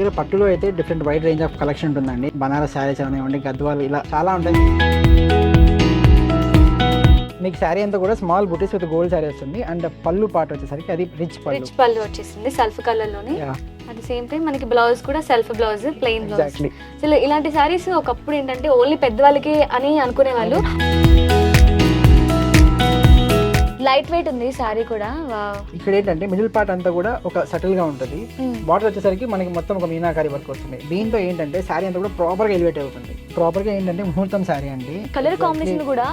దగ్గర పట్టులో అయితే different wide range of collection ఉంటుందండి. బనారస్ శారీస్ అవనివ్వండి గద్వాలు ఇలా చాలా ఉంటాయి. మీకు శారీ అంతా కూడా small buttis with gold sari వస్తుంది. అండ్ పళ్ళు పాట వచ్చేసరికి అది రిచ్ పళ్ళు. రిచ్ పళ్ళు వచ్చేసింది సెల్ఫ్ కలర్లోనే అట్ ద సేమ్ టైం మనకి బ్లౌజ్ కూడా సెల్ఫ్ బ్లౌజ్ ప్లెయిన్ బ్లౌజ్. అసలు ఇలాంటి సారీస్ ఒకప్పుడు ఏంటంటే ఓన్లీ పెద్దవాళ్ళకి అని అనుకునే వాళ్ళు లైట్ వెయిట్ ఉంది సారీ కూడా. ఇక్కడ ఏంటంటే మిడిల్ పార్ట్ అంతా కూడా ఒక సటిల్గా ఉంటుంది. Mm. బార్డర్ వచ్చేసరికి మనకి మొత్తం ఒక మీనాకారి వర్క్ వస్తుంది. దీంతో ఏంటంటే శారీ అంతా కూడా ప్రాపర్గా ఎలివేట్ అవుతుంది. ప్రాపర్గా ఏంటంటే ముహూర్తం శారీ అండి. కలర్ కాంబినేషన్ కూడా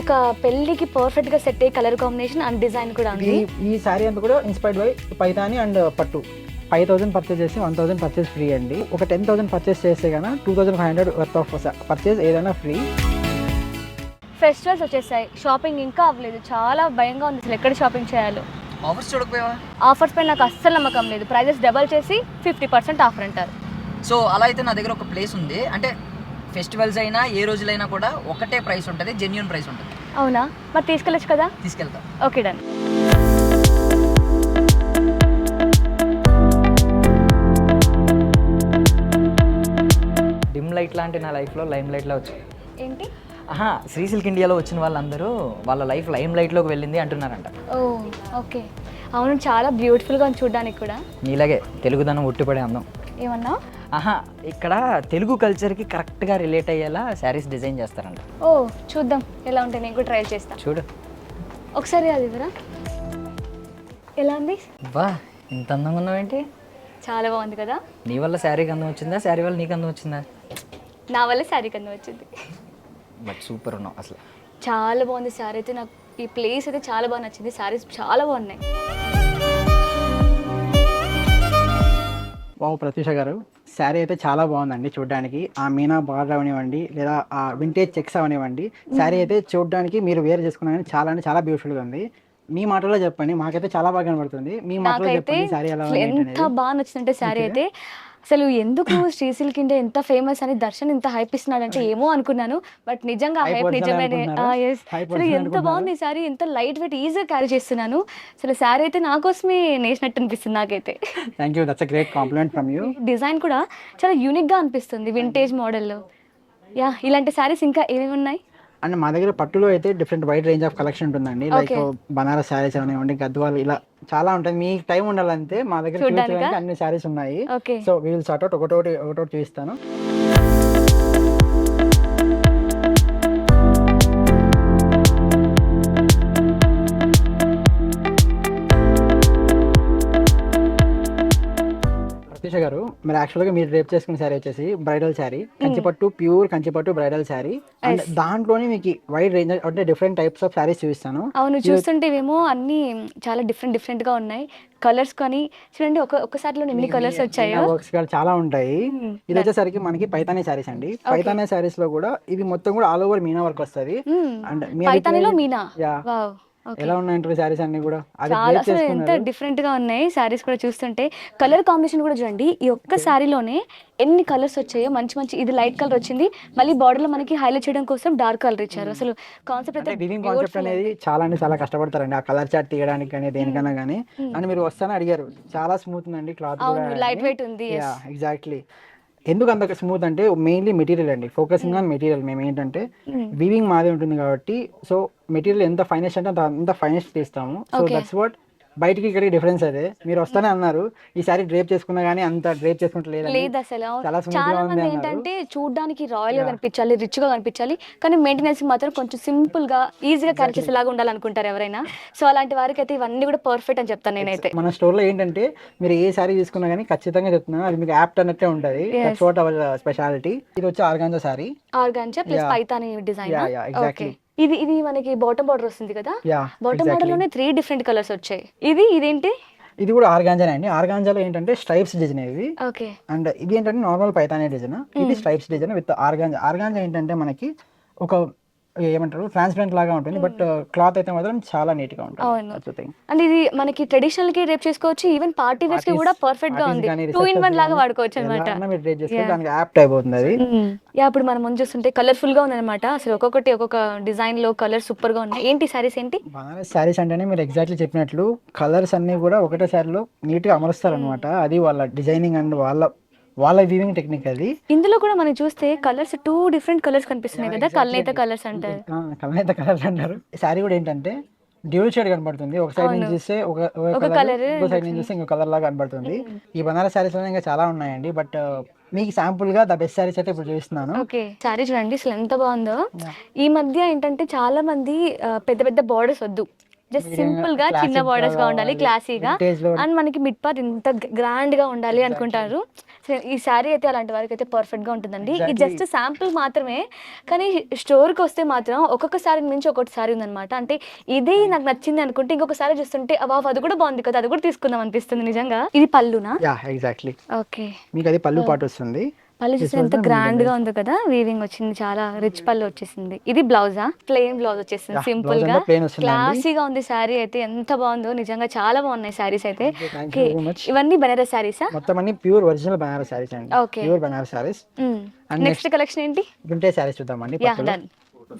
ఒక పెళ్ళికి పర్ఫెక్ట్గా సెట్ అయ్యే కలర్ కాంబినేషన్ అండ్ డిజైన్ కూడా ఉంది. ఈ శారీ అంతా కూడా ఇన్స్పైర్డ్ బై పైతాని అండ్ పట్టు ఫైవ్ థౌసండ్ పర్చేస్ చేసి వన్ థౌసండ్ పర్చేస్ ఫ్రీ అండి. ఒక టెన్ థౌసండ్ పర్చేస్ చేస్తే కన్నా two thousand five hundred worth of purchase ఏదైనా ఫ్రీ ఫెస్టివల్స్ వచ్చేసాయి. షాపింగ్ ఇంకా అవ్వలేదు. చాలా భయంగా ఉంది అసలు ఎక్కడ షాపింగ్ చేయాలో. ఆఫర్స్ చూడకపోయావా? ఆఫర్స్ పై నాకు అస్సలు నమ్మకం లేదు. ప్రైజెస్ డబల్ చేసి ఫిఫ్టీ పర్సెంట్ ఆఫర్ అంటారు. సో అలా అయితే నా దగ్గర ఒక ప్లేస్ ఉంది. అంటే ఫెస్టివల్స్ అయినా ఏ రోజులైనా కూడా ఒకటే ప్రైస్ ఉంటుంది జెన్యున్ ప్రైస్ ఉంటుంది. అవునా? మరి తీసుకెళ్ళచ్చు కదా? తీసుకెళ్తా. Okay done. డిమ్ లైట్ లాంటి నా లైఫ్లో లైమ్ లైట్లో వచ్చాయి. ఏంటి? ఆహా శ్రీ సిల్క్ ఇండియాలో వచ్చిన వాళ్ళందరూ వాళ్ళ లైఫ్ లైమ్ లైట్లోకి వెళ్ళింది అంటున్నారంట. Oh okay. అవును చాలా బ్యూటిఫుల్గా ఉంది చూడడానికి కూడా. నీలాగే తెలుగుదనం ఉట్టిపడే అందం. ఏమన్నా? ఆహా ఇక్కడ తెలుగు కల్చర్కి కరెక్ట్గా రిలేట్ అయ్యేలా శారీస్ డిజైన్ చేస్తారంట. ఓ చూద్దాం. ఎలా ఉంటాయి నేను కూడా ట్రయల్ చేస్తాను చూడు. ఒకసారి అది ఇవ్వరా ఎలా ఉంది? బా ఇంత అందంగా ఉన్నావేంటి? చాలా బాగుంది కదా. నీ వల్ల శారీకి అందం వచ్చిందా? శారీ వల్ల నీకు అందం వచ్చిందా? నా వల్ల శారీ కింద వచ్చింది. బట్ సూపర్ ఉన్నావు అసలు. చాలా బాగుంది శారీ అయితే నాకు ఈ ప్లేస్ అయితే చాలా బాగా నచ్చింది. శారీస్ చాలా బాగున్నాయి. వావ్ ప్రత్యూష గారు. శారీ అయితే చాలా బాగుందండి చూడడానికి. ఆ మీనా బార్డర్ అవనివ్వండి లేదా ఆ వింటేజ్ చెక్స్ అవనివ్వండి. శారీ అయితే చూడడానికి మీరు వేర్ చేసుకున్నా కానీ చాలా అంటే చాలా బ్యూటిఫుల్గా ఉంది. మీ మాటలో చెప్పండి మాకైతే చాలా బాగా కనబడుతుంది. మీ మాటలో చెప్పండి శారీ ఎలా ఎంత బాగా నచ్చిందంటే శారీ అయితే అసలు ఎందుకు శ్రీ సిల్క్ ఇండియా ఎంత ఫేమస్ అని దర్శన్ ఇంత హైప్ ఇస్తున్నాడు అంటే ఏమో అనుకున్నాను. బట్ నిజంగా హైప్ original నిజమే అనుకున్నారా? Hype అసలు ఎంత? బాగుంది ఈ శారీ ఎంత లైట్ వెయిట్ ఈజీగా క్యారీ చేస్తున్నాను. అసలు శారీ అయితే నా కోసమే నేసినట్టు అనిపిస్తుంది నాకైతే. Thank you that's great compliment from you design కూడా చాలా యూనిక్గా అనిపిస్తుంది వింటేజ్ మోడల్లో యా ఇలాంటి శారీస్ ఇంకా ఏమేమి ఉన్నాయి? అండ్ మా దగ్గర పట్టులో అయితే different wide range of collection ఉంటుందండి. లైక్. బనారస్ శారీస్ అవనివ్వండి గద్వాలు ఇలా చాలా ఉంటాయి. మీకు టైం ఉండాలంటే మా దగ్గర అన్ని శారీస్ ఉన్నాయి. సో విల్ సార్ట్ అవుట్ ఒకటోటి ఒకటోటి చూపిస్తాను. గారు మీరు యాక్చువల్గా మీరు రేప్ చేసుకున్న శారీ వచ్చేసి bridal sari Kanchipattu pure Kanchipattu bridal sari and దాంట్లోనే మీకు వైడ్ రేంజ్ అంటే డిఫరెంట్ టైప్స్ ఆఫ్ శారీస్ చూపిస్తాను. అవును చూస్తుంటే ఇవేమో అన్ని చాలా డిఫరెంట్ డిఫరెంట్గా ఉన్నాయి. కలర్స్ కానీ చూడండి ఒక ఒక్కసారిలో ఎన్ని కలర్స్ వచ్చాయో. వర్క్స్ చాలా ఉంటాయి. ఇది వచ్చేసరికి మనకి పైతానే శారీస్ అండి. పైతానే శారీస్లో కూడా ఇది మొత్తం కూడా ఆల్ ఓవర్ మీనా వర్క్ వస్తుంది. అండ్ మీ పైతానిలో మీనా? యా ఎలా ఉన్నాయంటారు శారీస్ అన్ని కూడా? అది చాలా అసలు ఎంత డిఫరెంట్గా ఉన్నాయి శారీస్ కూడా చూస్తుంటే. కలర్ కాంబినేషన్ కూడా చూడండి. ఈ ఒక్క శారీలోనే ఎన్ని కలర్స్ వచ్చాయో మంచి మంచి ఇది లైట్ కలర్ వచ్చింది. మళ్ళీ బార్డర్లో మనకి హైలైట్ చేయడం కోసం డార్క్ కలర్ ఇచ్చారు. అసలు కాన్సెప్ట్ అంటే అయితే వీవింగ్ కాన్సెప్ట్ అనేది చాలా అంటే చాలా కష్టపడతారండి. ఆ కలర్ చార్ట్ తీయడానికి కానీ దేనికన్నా కానీ. అని మీరు వస్తానని అడిగారు. చాలా స్మూత్ ఉందండి క్లాత్ లైట్ వెయిట్ ఉంది. ఎగ్జాక్ట్లీ ఎందుకు అంత స్మూత్ అంటే మెయిన్లీ మెటీరియల్ అండి. ఫోకసింగ్ ఆన్ మెటీరియల్ మేము ఏంటంటే వీవింగ్ మాదే ఉంటుంది కాబట్టి సో మెటీరియల్ ఎంత ఫైనెస్ట్ అంటే అంత ఫైనెస్ట్ తీస్తాము సో. దట్స్ వాట్ బయటికి ఇక్కడ డిఫరెన్స్ అదే. మీరు వస్తానే అన్నారు. ఈసారి డ్రేప్ చేసుకున్నా కానీ అంత డ్రేప్ చేసుకుంటలేదు లేదు అసలు చాలా మంది. ఏంటంటే చూడడానికి రాయల్గా కనిపించాలి రిచ్గా కనిపించాలి కానీ మెయింటెనెన్స్ మాత్రం కొంచెం సింపుల్గా ఈజీగా క్యారీ చేసేలాగా ఉండాలనుకుంటారు ఎవరైనా. సో అలాంటి వారికి అయితే ఇవన్నీ కూడా పర్ఫెక్ట్ అని చెప్తాను నేనైతే. మన స్టోర్లో ఏంటంటే మీరు ఏ సారీ తీసుకున్నా కానీ ఖచ్చితంగా చెప్తున్నాను. అది మీకు యాప్ట్ అన్నట్టే ఉంటుంది. వాట్ అవర్ స్పెషాలిటీ ఇది వచ్చి organza sari organza plus. Paithani design exactly. ఇది ఇది మనకి బాటమ్ బార్డర్ వస్తుంది కదా? బాటమ్ బార్డర్లోనే త్రీ డిఫరెంట్ కలర్స్ వచ్చాయి. ఇది ఇదేంటి? ఇది కూడా ఆర్గాంజానే అండి. ఆర్గాంజాలో ఏంటంటే స్ట్రైప్స్ డిజైన్ ఇది ఓకే. అండ్ ఇది ఏంటంటే నార్మల్ పైతానే డిజైన్ ఇది stripes design with organza. Organza ఏంటంటే మనకి ఒక ఏమంటారు? ట్రాన్స్పరెంట్ లాగా ఉంటుంది. బట్ క్లాత్ అయితే మాత్రం చాలా నీట్గా ఉంటుంది. అండ్ ఇది మనకి ట్రెడిషనల్కి రేప్ చేసుకోవచ్చు. ఈవెన్ పార్టీ వేర్స్కి కూడా పర్ఫెక్ట్గా ఉంది. టూ ఇన్ వన్ లాగా వాడుకోవచ్చు అనమాట దానికి యాప్ట్ అయిపోతుంది అది. యా ఇప్పుడు మనం ముందు చూస్తుంటే కలర్ఫుల్గా ఉందన్నమాట. అసలు ఒక్కొక్కటి ఒక్కొక్క డిజైన్లో కలర్ సూపర్గా ఉన్నాయి. ఏంటి సారీస్ ఏంటి? బనారస్ శారీస్ అంటేనే మీరు ఎగ్జాక్ట్లీ చెప్పినట్లు కలర్స్ అన్ని కూడా ఒకటే శారీలో నీట్గా అమరుస్తారు అనమాట అది వాళ్ళ డిజైనింగ్ అండ్ వాళ్ళ వాళ్ళ వీవింగ్ టెక్నిక్ అది. ఇందులో కూడా మనం చూస్తే కలర్స్ టూ డిఫరెంట్ కలర్స్ కనిపిస్తున్నాయి కదా కల్నేత కలర్స్ అంటారు. కలనేత కలర్ అంటారు. శారీ కూడా ఏంటంటే డ్యూల్ షేడ్ కనబడుతుంది. ఒక సైడ్ నుంచి చూస్తే ఒక కలర్ ఇంకో సైడ్ నుంచి చూస్తే ఇంకో కలర్ లాగా కనబడుతుంది. ఈ బనారస్ శారీస్లో ఇంకా చాలా ఉన్నాయండి. బట్ మీకు శాంపుల్గా ద బెస్ట్ శారీస్ అయితే ఇప్పుడు చూపిస్తున్నాను. ఓకే. సారీ చూడండి అసలు ఎంత బాగుందో. ఈ మధ్య ఏంటంటే చాలా మంది ఆ, పెద్ద పెద్ద బార్డర్స్ వద్దు. జస్ట్ సింపుల్గా చిన్న బార్డర్స్గా ఉండాలి. క్లాసీగా అండ్ మనకి మిడ్ పార్ట్ ఇంత గ్రాండ్గా ఉండాలి అనుకుంటారు. ఈ శారీ అయితే అలాంటి వారికి అయితే పర్ఫెక్ట్గా ఉంటుందండి. ఇది. జస్ట్ శాంపుల్ మాత్రమే. కానీ స్టోర్కి వస్తే మాత్రం ఒక్కొక్క శారీ నుంచి ఒక్కొక్క శారీ ఉందన్నమాట. అంటే ఇదే నాకు నచ్చింది అనుకుంటే ఇంకొక శారీ చూస్తుంటే అబ్బా అది కూడా బాగుంది కదా అది కూడా తీసుకుందాం అనిపిస్తుంది నిజంగా. ఇది పళ్ళునా? ఎగ్జాక్ట్లీ ఓకే మీకు అది పళ్ళు పాటు వస్తుంది. పళ్ళు చూస్తే ఎంత గ్రాండ్గా ఉంది కదా వీవింగ్ వచ్చింది చాలా రిచ్ పళ్ళు వచ్చేసింది. ఇది బ్లౌజా ప్లెయిన్ బ్లౌజ్ వచ్చేసింది సింపుల్గా. క్లాసీగా ఉంది శారీ అయితే ఎంత బాగుందో నిజంగా చాలా బాగున్నాయి శారీస్ అయితే. ఇవన్నీ బెనారస్ శారీసా మొత్తం అన్ని ప్యూర్ ఒరిజినల్ బనారస్ శారీస్ అండి. Okay. Pure Banaras saris next collection ఏంటి? వింటే శారీస్ చూద్దామండి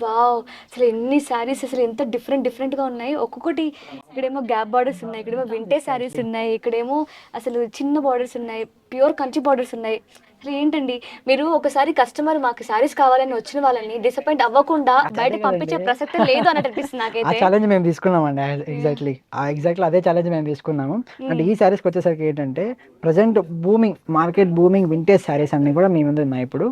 వావ్ అసలు ఎన్ని శారీస్ అసలు ఎంత డిఫరెంట్ డిఫరెంట్గా ఉన్నాయి. ఒక్కొక్కటి ఇక్కడేమో గ్యాప్ బార్డర్స్ ఉన్నాయి ఇక్కడేమో వింటే శారీస్ ఉన్నాయి ఇక్కడేమో అసలు చిన్న బార్డర్స్ ఉన్నాయి ప్యూర్ కంచి బార్డర్స్ ఉన్నాయి. అసలు ఏంటండి? మీరు ఒకసారి కస్టమర్ మాకు శారీస్ కావాలని వచ్చిన వాళ్ళని డిసప్పాయింట్ అవ్వకుండా బయట పంపించే ప్రసక్తే లేదు అన్నట్టు అనిపిస్తుంది ఆ నాకైతే. ఛాలెంజ్ మేము తీసుకున్నామండి ఎగ్జాక్ట్లీ ఆ ఎగ్జాక్ట్లీ అదే ఛాలెంజ్ మేము తీసుకున్నాము. అంటే ఈ శారీస్కి వచ్చేసరికి ఏంటంటే present booming market booming vintage saris అన్ని కూడా మీ ముందు ఉన్నాయి ఇప్పుడు.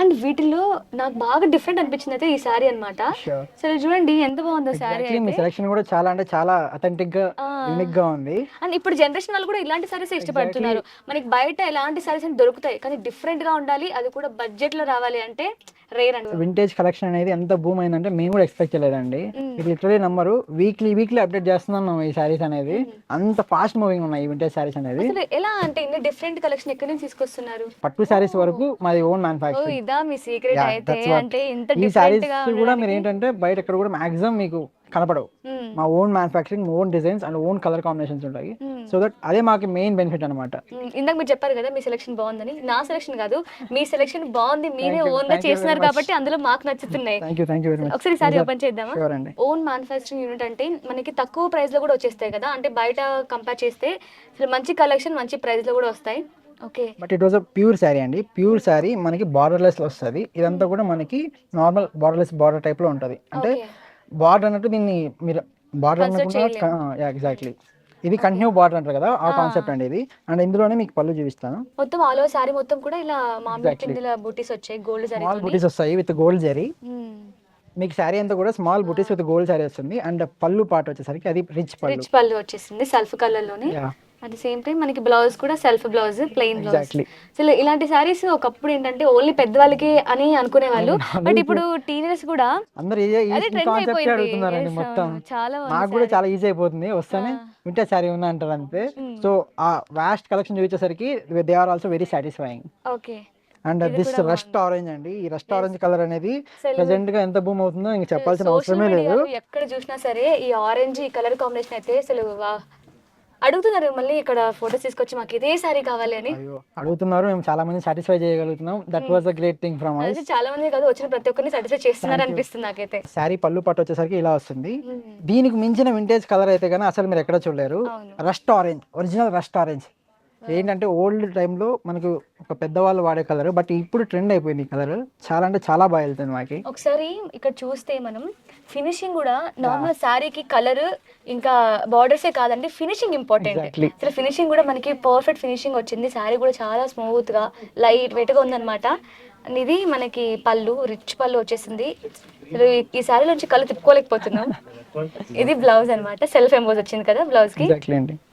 అండ్ వీటిల్లో నాకు బాగా డిఫరెంట్ అనిపించింది అయితే ఈ శారీ అన్నమాట. Sure. సరే చూడండి ఎంత బాగుందో Exactly, మీ సెలక్షన్ కూడా చాలా అంటే చాలా అథెంటిక్గా. యూనిక్గా ఉంది. అండ్ ఇప్పుడు జనరేషన్ వాళ్ళు కూడా ఇలాంటి సారీస్ ఇష్టపడుతున్నారు. మనకి బయట ఎలాంటి సారీస్ అని దొరుకుతాయి కానీ డిఫరెంట్గా ఉండాలి అది కూడా బడ్జెట్లో రావాలి అంటే రేర్ అండి. వింటేజ్ కలెక్షన్ అనేది ఎంత బూమ్ అయిందంటే మేము కూడా ఎక్స్పెక్ట్ చేయలేదండి. ఇది literally number weekly weekly update చేస్తున్నాం ఈ శారీస్ అనేది. అంత ఫాస్ట్ మూవింగ్ ఉన్నాయి ఈ వింటేజ్ శారీస్ అనేది. ఎలా అంటే ఇన్ని డిఫరెంట్ కలెక్షన్ ఎక్కడి నుంచి తీసుకొస్తున్నారు? పట్టు శారీస్ వరకు మాది ఓన్ మ్యానుఫాక్చరింగ్ ఇదా మీ సీక్రెట్ అయితే అంటే ఇంత ఈ గా కూడా మీరు ఏంటంటే బయట ఎక్కడ కూడా మాక్సిమం మీకు కనపడవు. మ్మ్. మా own manufacturing own designs and own colour combinations ఉంటాయి. సో దట్ అదే మాకు మెయిన్ బెనిఫిట్ అనమాట. ఇందాక మీరు చెప్పారు కదా మీ సెలెక్షన్ బాగుందని. నా సెలెక్షన్ కాదు. మీ సెలెక్షన్ బాగుంది. మీరే ఓన్గా చేస్తున్నారు. కాబట్టి అందులో మాకు నచ్చుతున్నాయి. Thank you thank you very much ఒకసారి సారీ ఓపెన్ చేద్దామా? ఓన్ మ్యానుఫ్యాక్చరింగ్ యూనిట్ అంటే మనకి తక్కువ ప్రైస్లో కూడా వచ్చేస్తాయి కదా. అంటే బయట కంపేర్ చేస్తే మంచి కలెక్షన్ మంచి ప్రైస్లో కూడా వస్తాయి. Okay but it was a pure sari అండి. ప్యూర్ శారీ మనకి బార్డర్లెస్ వస్తుంది. ఇదంతా కూడా మనకి నార్మల్ బార్డర్లెస్ బార్డర్ టైప్లో ఉంటది. అంటే. బార్డర్ అన్నట్టు దీన్ని మీరు బార్డర్ అనుకుంటా ఎగ్జాక్ట్లీ ఇది కంటిన్యూ బార్డర్ అంటారు కదా ఆ కాన్సెప్ట్ అండి ఇది. అండ్ ఇందులోనే మీకు పళ్ళు చూపిస్తాను. మొత్తం ఆల్ ఓవర్ సారీ మొత్తం కూడా ఇలా. పిండిల బూటీస్ వచ్చాయి గోల్డ్ సారీ స్మాల్ బుటీస్ వస్తాయి విత్ గోల్డ్ జరీ మీకు శారీ అంతా కూడా small buttis with gold sari వస్తుంది. అండ్ పళ్ళు పాట వచ్చేసరికి అది రిచ్ పళ్ళు. రిచ్ పళ్ళు వచ్చేసింది సెల్ఫ్ కలర్లోనే. అట్ ద సేమ్ టైం మనకి బ్లౌజ్ కూడా సెల్ఫ్ బ్లౌజ్ ప్లెయిన్ బ్లౌజ్. అసలు ఇలాంటి సారీస్ ఒకప్పుడు ఏంటంటే ఓన్లీ పెద్దవాళ్ళకి అని అనుకునే వాళ్ళు బట్ ఇప్పుడు టీనేజర్స్ కూడా మొత్తం. నాకు కూడా చాలా ఈజీ అయిపోతుంది. వస్తేనే వింటే శారీ ఉన్నా అంటారు అంతే. సో ఆ vast collection చూపించేసరికి they are also very satisfying okay and this rust orange అండి. ఈ రస్ట్ ఆరెంజ్ కలర్ అనేది ప్రెసెంట్గా ఎంత భూమి అవుతుందో ఇంక చెప్పాల్సిన అవసరమే లేదు. ఎక్కడ చూసినా సరే ఈ ఆరెంజ్ ఈ కలర్ కాంబినేషన్ అయితే అసలు అడుగుతున్నారు మళ్ళీ ఇక్కడ ఫొటోస్ తీసుకొచ్చి మాకు ఇదే సారీ కావాలి అని. అడుగుతున్నారు. మేము చాలా మంది సాటిస్ఫై చేయగలుగుతున్నాం. That was a great thing from us అదే చాలా మంది కాదు వచ్చిన ప్రతి ఒక్కరిని సాటిస్ఫై చేస్తున్నారు అనిపిస్తుంది నాకైతే. శారీ పళ్ళు పట్టు వచ్చేసరికి ఇలా వస్తుంది. మ్మ్. దీనికి మించిన వింటేజ్ కలర్ అయితే కానీ అసలు మీరు ఎక్కడ చూడలేరు. Rust orange original rust orange ఏంటంటే ఓల్డ్ టైంలో మనకు ఒక పెద్దవాళ్ళు వాడే కలర్ బట్ ఇప్పుడు ట్రెండ్ అయిపోయింది కలర్. చాలా అంటే చాలా బాగా వెళ్తుంది మాకి. ఒకసారి ఇక్కడ చూస్తే మనం ఫినిషింగ్ కూడా నార్మల్ శారీకి కలర్ ఇంకా బార్డర్సే కాదండి ఫినిషింగ్ ఇంపార్టెంట్. అసలు ఫినిషింగ్ కూడా మనకి పర్ఫెక్ట్ ఫినిషింగ్ వచ్చింది. శారీ కూడా చాలా స్మూత్గా లైట్ వెయిట్గా ఉందన్నమాట. ఇది మనకి పళ్ళు రిచ్ పళ్ళు వచ్చేసింది. ఈ- శారీ నుంచి కళ్ళు తిప్పుకోలేకపోతున్నాం. ఇది బ్లౌజ్ అన్నమాట. సెల్ఫ్ ఎంబోజ్ వచ్చింది కదా బ్లౌజ్కి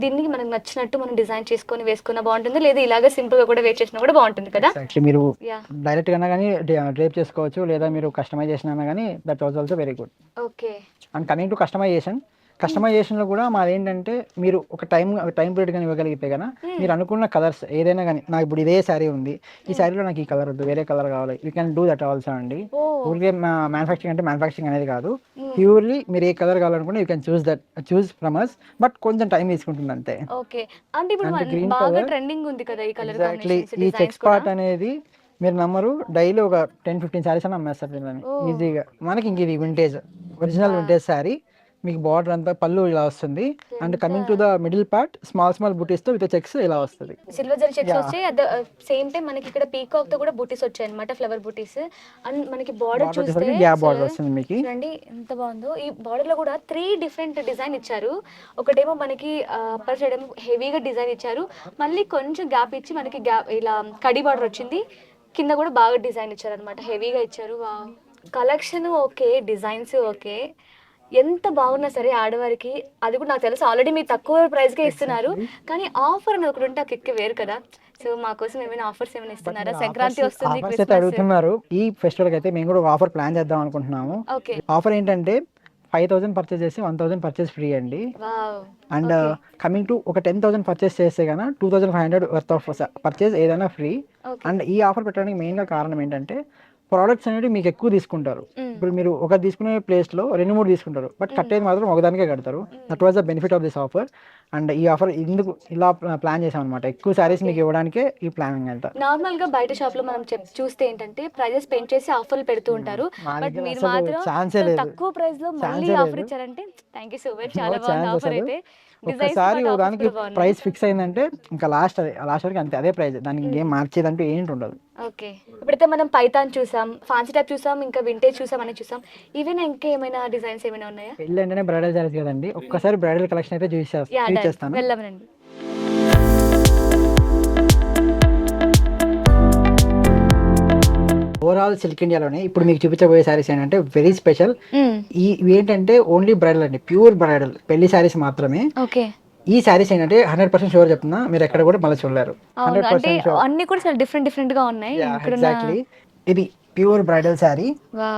దీన్ని మనకు నచ్చినట్టు మనం డిజైన్ చేసుకొని వేసుకున్నా బాగుంటుంది. లేదా ఇలాగే సింపుల్గా కూడా వేర్ చేసినా కూడా బాగుంటుంది కదా. మీరు డైరెక్ట్గా కానీ డ్రేప్ చేసుకోవచ్చు. లేదా మీరు కస్టమైజేషన్ అన్నా కానీ that was also very good okay and coming to customization కస్టమైజేషన్లో కూడా మాది ఏంటంటే మీరు ఒక టైం టైం పీరియడ్ కానీ ఇవ్వగలిగితే కన్నా మీరు అనుకున్న కలర్స్ ఏదైనా కానీ నాకు ఇప్పుడు ఇదే శారీ ఉంది ఈ శారీలో నాకు ఈ కలర్ వద్దు వేరే కలర్ కావాలి you can do that also అండి. ఊరికే మ్యానుఫ్యాక్చరింగ్ అంటే మ్యానుఫ్యాక్చరింగ్ అనేది కాదు. ప్యూర్లీ మీరు ఏ కలర్ కావాలనుకుంటే you can choose that choose from us but కొంచెం టైం తీసుకుంటుంది అంతే. ఓకే. అంటే ఇప్పుడు. ట్రెండింగ్ ఉంది కదా ఈ కలర్ ఎగ్జాక్ట్లీ ఈ చెక్స్ పార్ట్ అనేది మీరు నమ్మరు డైలీ ఒక టెన్ ఫిఫ్టీన్ శారీస్ అని అమ్మేస్తారు దీనిని. ఈజీగా మనకి ఇంక ఇది వింటేజ్ ఒరిజినల్ వింటేజ్ శారీ మీకు బార్డర్ అంతా పళ్ళు ఇలా వస్తుంది. And coming to the middle part small small బుటీస్తో with checks ఇలా వస్తుంది. సిల్వర్ జరీ చెక్స్ వచ్చాయి. అట్ సేమ్ టైం మనకి ఇక్కడ పీకాక్తో కూడా బూటీస్ వచ్చాయి అనమాట ఫ్లవర్ బూటీస్ అండ్ మనకి బార్డర్ చూస్తే గ్యాప్ బార్డర్ వస్తుంది మీకు. చూడండి ఎంత బాగుందో. ఈ బార్డర్లో కూడా త్రీ డిఫరెంట్ డిజైన్ ఇచ్చారు. ఒకటేమో మనకి అప్పర్ సైడ్ ఏమో హెవీగా డిజైన్ ఇచ్చారు. మళ్ళీ కొంచెం గ్యాప్ ఇచ్చి మనకి గ్యాప్ ఇలా కడి బార్డర్ వచ్చింది. కింద కూడా బాగా డిజైన్ ఇచ్చారు అనమాట హెవీగా ఇచ్చారు కలెక్షన్ ఓకే డిజైన్స్ ఓకే. ఎంత బాగున్నా సరే ఆడవారికి అది కూడా నాకు తెలుసు. ఆల్రెడీ మీరు తక్కువ ప్రైస్కే ఇస్తున్నారు. కానీ ఆఫర్ అనేది ఒకటి ఉంటే ఆ కిక్ వేరు కదా. సో మా కోసం ఏమైనా ఆఫర్స్ ఏమైనా ఇస్తున్నారా? సంక్రాంతి వస్తుంది అడుగుతున్నారు. ఈ ఫెస్టివల్ అయితే మేము కూడా ఒక ఆఫర్ ప్లాన్ చేద్దాం అనుకుంటున్నాము. ఆఫర్ ఏంటంటే ఫైవ్ థౌసండ్ పర్చేస్ చేసి వన్ థౌసండ్ పర్చేస్ ఫ్రీ అండి. అండ్ కమింగ్ టు ఒక టెన్ థౌసండ్ పర్చేస్ చేస్తే కన్నా two thousand five hundred worth of purchase ఏదైనా ఫ్రీ అండ్ ఈ ఆఫర్ పెట్టడానికి మెయిన్గా కారణం ఏంటంటే ప్రోడక్ట్స్ అనేవి మీకు ఎక్కువ తీసుకుంటారు. ఇప్పుడు మీరు ఒక తీసుకునే ప్లేస్లో రెండు మూడు తీసుకుంటారు. బట్ కట్టేది మాత్రం ఒకదానికే కడతారు. That was the benefit of this offer and ఈ ఆఫర్ ఎందుకు ఇలా ప్లాన్ చేసాం అనమాట ఎక్కువ శారీస్ మీకు ఇవ్వడానికే ఈ ప్లానింగ్ అంతా. నార్మల్గా బయట షాప్లో మనం చూస్తే ఏంటంటే ప్రైజెస్ పెంచేసి చేసి ఆఫర్లు పెడుతూ ఉంటారు. బట్ మీరు మాత్రం. తక్కువ ప్రైస్లో మళ్ళీ ఆఫర్. ఇచ్చారంటే థ్యాంక్ యూ సో మచ్ చాలా బాగుంది ఆఫర్. అయితే. Offers దానికి. ప్రైస్ ఫిక్స్ అయిందంటే ఇంకా లాస్ట్ అదే లాస్ట్ వరకు అంతే అదే ప్రైస్ దానికి ఇంకేం మార్చేదంటూ ఏంటి ఉండదు. ఓకే. ఇప్పుడైతే మనం పైతాన్ చూసాం ఫ్యాన్సీ టైప్ చూసాం ఇంకా వింటేజ్ చూసాం అని చూసాం. ఈవెన్ ఇంకా ఏమైనా డిజైన్స్ ఏమైనా ఉన్నాయా? పెళ్ళి అంటేనే బ్రైడల్ శారీస్ కదండి. ఒక్కసారి బ్రైడల్ కలెక్షన్ అయితే చూసేస్తాను. వెళ్ళమనండి ఓవరాల్ సిల్క్ ఇండియాలోనే ఇప్పుడు మీకు చూపించబోయే శారీస్ ఏంటంటే వెరీ స్పెషల్ ఈ ఇవి ఏంటంటే ఓన్లీ బ్రైడల్ అండి ప్యూర్ బ్రైడల్ పెళ్ళి శారీస్ మాత్రమే. ఓకే ఈ శారీస్ ఏంటంటే హండ్రెడ్ పర్సెంట్ షూర్ చెప్తున్నా మీరు ఎక్కడ కూడా మళ్ళీ చూడలేరు. అన్ని కూడా చాలా డిఫరెంట్ డిఫరెంట్గా ఉన్నాయి. ఎగ్జాక్ట్లీ ఇది ప్యూర్ బ్రైడల్ శారీ.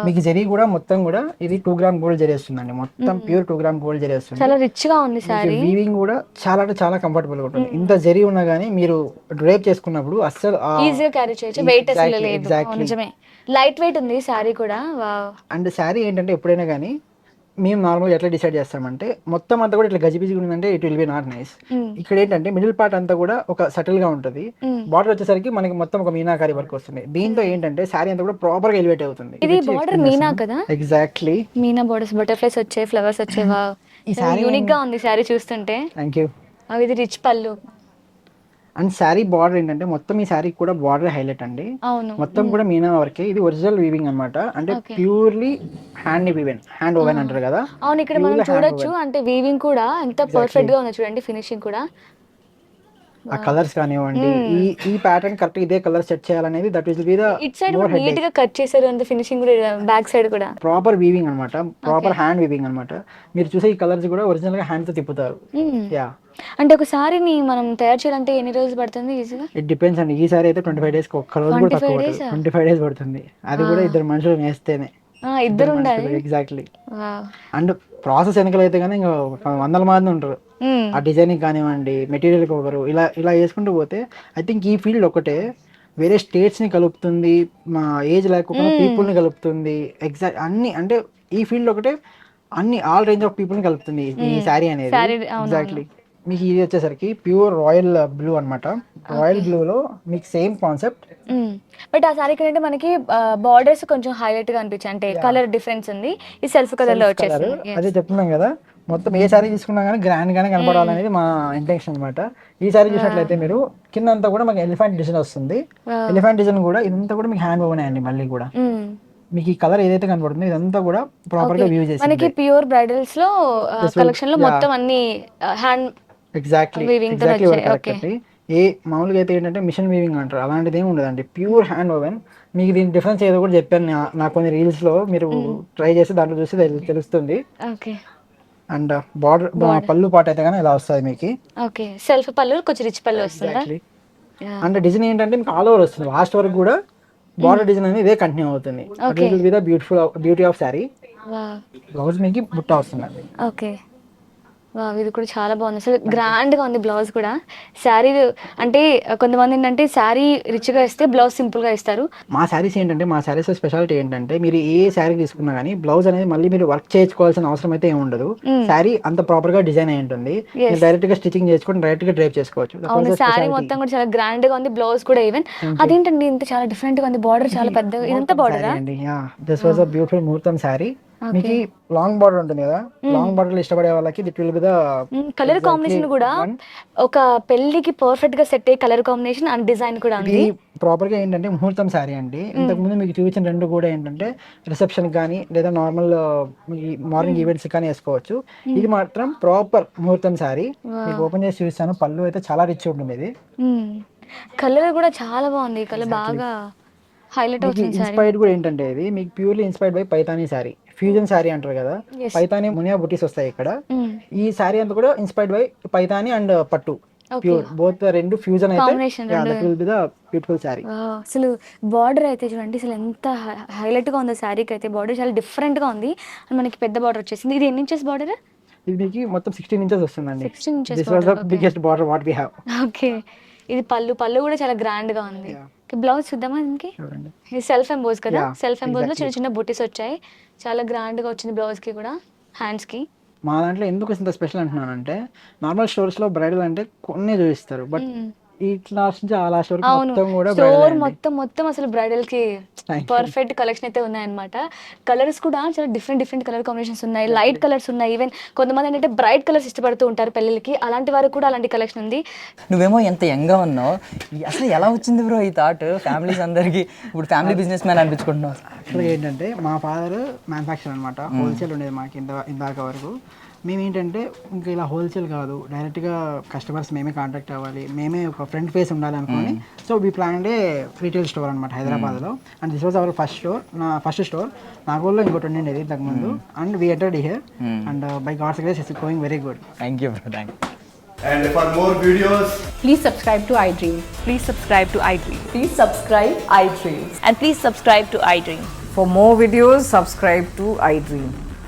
మీకు జరీ కూడా మొత్తం కూడా ఇది టూ గ్రామ్ గోల్డ్ జరీ వస్తుందండి. మొత్తం pure two gram gold zari వస్తుంది. చాలా రిచ్గా ఉంది సారీ వీవింగ్ కూడా చాలా అంటే చాలా కంఫర్టబుల్గా ఉంటుంది. ఇంత జరీ ఉన్నా కానీ మీరు డ్రైప్ చేసుకున్నప్పుడు అస్సలు ఈజీగా క్యారీ చేయొచ్చు. వెయిట్ అసలు లేదు. నిజమే. లైట్ వెయిట్ ఉంది సారీ కూడా. అండ్ శారీ ఏంటంటే ఎప్పుడైనా కానీ మేము నార్మల్గా ఎట్లా డిసైడ్ చేస్తామంటే మొత్తం అంతా కూడా ఇట్లా గజిబిజి ఉందంటే it will be not nice. ఇక్కడ ఏంటంటే మిడిల్ పార్ట్ అంతా కూడా ఒక సటిల్గా ఉంటుంది. బార్డర్ వచ్చేసరికి మనకి మొత్తం ఒక మీనాకారి వర్క్ వస్తుంది. దీంతో ఏంటంటే శారీ అంతా కూడా ప్రాపర్గా ఎలివేట్ అవుతుంది. ఇది బార్డర్ మీనా కదా? ఎగ్జాక్ట్లీ మీనా బోర్డర్స్ బటర్ఫ్లైస్ వచ్చాయి ఫ్లవర్స్ వచ్చాయి వావ్ ఈ saree యూనిక్గా ఉంది సారీ చూస్తుంటే. థ్యాంక్ యూ అవి ఇది రిచ్ పళ్ళు. అండ్ శారీ బార్డర్ ఏంటంటే మొత్తం ఈ శారీ కూడా బార్డర్ హైలైట్ అండి. అవును. మొత్తం కూడా మీనా వర్కే. ఇది ఒరిజినల్ వీవింగ్ అన్నమాట. అంటే. Purely hand woven hand woven అంటారు కదా. అవును ఇక్కడ మనం చూడొచ్చు. అంటే వీవింగ్ కూడా ఎంత పర్ఫెక్ట్గా ఉంది చూడండి ఫినిషింగ్ కూడా. ఆ కలర్స్ కానివ్వండి ఈ ఈ ప్యాటర్న్ కరెక్ట్ ఇదే కలర్ సెట్ చేయాలనేది that will be the it side నీట్గా కట్ చేశారు అంత ఫినిషింగ్ కూడా బ్యాక్ సైడ్ కూడా. ప్రాపర్ వీవింగ్ అన్నమాట. ప్రాపర్ హ్యాండ్ వీవింగ్ అన్నమాట. మీరు చూసే ఈ కలర్స్ కూడా ఒరిజినల్గా హ్యాండ్తో తిప్పుతారు. యా అంటే ఒక సారీని మనం తయారు చేయాలంటే ఎన్ని రోజులు పడుతుంది ఈజీగా ఇట్ డిపెండ్స్ అండి. ఈ సారీ అయితే ట్వంటీ ఫైవ్ డేస్ ఒక్క రోజు కూడా 25 తక్కువ? ట్వంటీ ఫైవ్ డేస్ పడుతుంది. అది కూడా ఇద్దరు మనుషులు వేస్తేనే ఇద్దరు ఉండాలి. ఎగ్జాక్ట్లీ. అండ్ ప్రాసెస్ వెనకలు అయితే కానీ ఇంకా వందల మంది ఉంటారు. ఆ డిజైనింగ్ కానివ్వండి మెటీరియల్కి ఒకరు ఇలా ఇలా వేసుకుంటూ పోతే ఐ థింక్ ఈ ఫీల్డ్ ఒకటే. వేరే స్టేట్స్ని కలుపుతుంది మా ఏజ్ లేకుండా పీపుల్ని కలుపుతుంది ఎగ్జాక్ట్ అన్ని అంటే ఈ ఫీల్డ్ ఒకటే అన్ని ఆల్ రేంజ్ ఆఫ్ పీపుల్ని కలుపుతుంది ఈ శారీ అనేది. ఎగ్జాక్ట్లీ మీకు ఇది వచ్చేసరికి ప్యూర్ రాయల్ బ్లూ అన్నమాట. రాయల్ బ్లూలో మీకు సేమ్ కాన్సెప్ట్ బట్ ఆ సారీ ఏంటంటే మనకి బార్డర్స్ కొంచెం హైలైట్గా అనిపించాయి. అంటే కలర్ డిఫరెన్స్ ఉంది. ఈ సెల్ఫ్ కలర్లో కలర్ వచ్చేసింది. అదే చెప్తున్నాం కదా. మొత్తం ఏ సారీ తీసుకున్నా కానీ గ్రాండ్ గానే కనపడాలనేది మా ఇంటెన్షన్ అనమాట ఈ సారీ చూసినట్లయితే మీరు కింద అంతా కూడా మాకు ఎలిఫెంట్ డిజైన్ వస్తుంది. ఎలిఫెంట్ డిజైన్ కూడా ఇదంతా కూడా మీకు హ్యాండ్ ఓవెన్ అండి మళ్ళీ కూడా. మీకు ఈ కలర్ ఏదైతే కనపడుతుందో ఇదంతా కూడా ప్రాపర్గా వ్యూ చేసి మనకి ప్యూర్ బ్రైడల్స్లో కలెక్షన్లో. మొత్తం అన్ని హ్యాండ్ ఎగ్జాక్ట్లీ ఎగ్జాక్ట్లీ కరెక్ట్ అండి. ఏ మామూలుగా అయితే ఏంటంటే మిషన్ వీవింగ్ అంటారు. అలాంటిది ఏమి ఉండదండి. ప్యూర్ హ్యాండ్ ఓవెన్ మీకు దీని డిఫరెన్స్ ఏదో కూడా చెప్పాను నా- కొన్ని రీల్స్లో. మీరు ట్రై చేసి దాంట్లో చూసి తెలు- తెలుస్తుంది అండ్ బార్డర్ పళ్ళు పాట అయితే కానీ ఇలా వస్తుంది మీకు. ఓకే. సెల్ఫ్ పళ్ళు కొంచెం రిచ్ పళ్ళు వస్తుందా? అంటే డిజైన్ ఏంటంటే మీకు ఆల్ ఓవర్ వస్తుంది. లాస్ట్ వరకు కూడా బార్డర్ డిజైన్ అనేది ఇదే కంటిన్యూ అవుతుంది. With beautiful beauty of saree blouse మీకు బుట్ట వస్తుందండి ఓకే. ఇది కూడా చాలా బాగుంది. అసలు గ్రాండ్గా ఉంది బ్లౌజ్ కూడా. శారీ అంటే కొంతమంది ఏంటంటే శారీ రిచ్గా ఇస్తే బ్లౌజ్ సింపుల్గా ఇస్తారు మా శారీస్ ఏంటంటే మా శారీస్ స్పెషాలిటీ ఏంటంటే మీరు ఏ శారీ తీసుకున్నా కానీ బ్లౌజ్ అనేది మళ్ళీ మీరు వర్క్ చేయించుకోవాల్సిన అవసరం అయితే ఏమి ఉండదు. శారీ అంత ప్రాపర్గా డిజైన్ అయి ఉంటుంది. డైరెక్ట్గా స్టిచింగ్ చేసుకొని డైరెక్ట్గా డ్రైవ్ చేసుకోవచ్చు. శారీ. మొత్తం కూడా చాలా గ్రాండ్గా ఉంది బ్లౌజ్ కూడా ఈవెన్ అదేంటండి ఇంత చాలా డిఫరెంట్గా ఉంది బార్డర్ చాలా పెద్దగా ఇదంతా బార్డరా అండి. దిస్ వాజ్ అ బ్యూటిఫుల్ ముహూర్తం శారీ. మీకు లాంగ్ బార్డర్ ఉంటుంది కదా? లాంగ్ బార్డర్ ఇష్టపడే వాళ్ళకి that will be the colour combination కూడా ఒక పెళ్ళికి పర్ఫెక్ట్గా సెట్ అయ్యే కలర్ కాంబినేషన్ అండ్ డిజైన్ కూడా ఉంది ప్రాపర్గా ఏంటంటే ముహూర్తం శారీ అండి. ఇంతకు ముందు మీకు చూపించిన రెండు కూడా ఏంటంటే రిసెప్షన్ కానీ లేదా నార్మల్ మార్నింగ్ ఈవెంట్స్ కానీ వేసుకోవచ్చు. ఇది మాత్రం ప్రాపర్ ముహూర్తం శారీ. మీకు ఓపెన్ చేసి చూపిస్తాను. పళ్ళు అయితే చాలా రిచ్ ఉంటుంది ఇది. కలర్ కూడా చాలా బాగుంది. కలర్ బాగా హైలైట్ అవుతుంది సారీ ఇన్స్పైర్డ్ కూడా ఏంటంటే ఇది? మీకు purely inspired by Paithani saree. Fusion saree అంటారు కదా. పైతానీ మునియా బుటీస్ వస్తాయి ఇక్కడ. ఈ శారీ అంతా కూడా ఇన్స్పైర్డ్ బై పైతానీ అండ్ పట్టు. Okay. ప్యూర్ బోత్ రెండు ఫ్యూజన్ అయితే బ్యూటిఫుల్ శారీ అసలు బార్డర్ అయితే చూడండి అసలు ఎంత హైలైట్గా ఉంది శారీకి అయితే. బార్డర్ చాలా డిఫరెంట్గా ఉంది. మనకి పెద్ద బార్డర్ వచ్చేసింది. ఇది ఎన్ని ఇంచెస్ బార్డర్ ఇది మీకు మొత్తం సిక్స్టీన్ ఇంచెస్ వస్తుందండి. 16 inches this was the border, okay. Biggest border what we have okay ఇది పళ్ళు పళ్ళు కూడా చాలా గ్రాండ్గా ఉంది. బ్లౌజ్ చూద్దామా దీనికి? చూడండి. ఇది సెల్ఫ్ ఎంబోజ్ కదా? Yeah, సెల్ఫ్ ఎంబోజ్లో exactly. చిన్న చిన్న బుటీస్ వచ్చాయి. చాలా గ్రాండ్గా వచ్చింది బ్లౌజ్కి కూడా హ్యాండ్స్కి. మా దాంట్లో ఎందుకు ఇంత స్పెషల్ అంటున్నానంటే నార్మల్ స్టోర్స్లో బ్రైడల్ అంటే కొన్ని చూపిస్తారు బట్ ఈ క్లాస్ నుంచి ఆ లాస్ట్ వరకు అవును. మొత్తం కూడా స్టోర్ మొత్తం మొత్తం అసలు బ్రైడల్కి. పర్ఫెక్ట్ కలెక్షన్ అయితే ఉన్నాయన్నమాట. కలర్స్ కూడా చాలా డిఫరెంట్ డిఫరెంట్ కలర్ కాంబినేషన్స్ ఉన్నాయి. లైట్ కలర్స్ ఉన్నాయి. ఈవెన్ కొంతమంది ఏంటంటే బ్రైట్ కలర్స్ ఇష్టపడుతూ ఉంటారు పెళ్ళిళ్ళకి. అలాంటి వారికి కూడా అలాంటి కలెక్షన్ ఉంది. నువ్వేమో ఎంత యంగ్గా ఉన్నావు. అసలు ఎలా వచ్చింది బ్రో ఈ థాట్ ఫ్యామిలీస్ అందరికి. ఇప్పుడు ఫ్యామిలీ బిజినెస్ మ్యాన్ అనిపించుకుంటున్నావు. యాక్చువల్గా ఏంటంటే మా ఫాదర్ మ్యానుఫ్యాక్చర్ అనమాట హోల్సేల్ ఉండేది మాకు ఇంత ఇందాక వరకు. మేము ఏంటంటే ఇంకా ఇలా హోల్సేల్ కాదు. డైరెక్ట్గా కస్టమర్స్ మేమే కాంటాక్ట్ అవ్వాలి. మేమే ఒక ఫ్రంట్ ఫేస్ ఉండాలి అనుకోని so we plan a retail store అనమాట హైదరాబాద్లో. And this was our first store. నా ఫస్ట్ స్టోర్. నాగోల్లో ఇంకోటి ఉండేది ఇంతకు ముందు and we entered here. And by God's grace it's going very good thank you thank And for more videos, Please subscribe to iDream. Please subscribe to iDream. Please subscribe iDream. And please subscribe to iDream. For more videos, subscribe to iDream.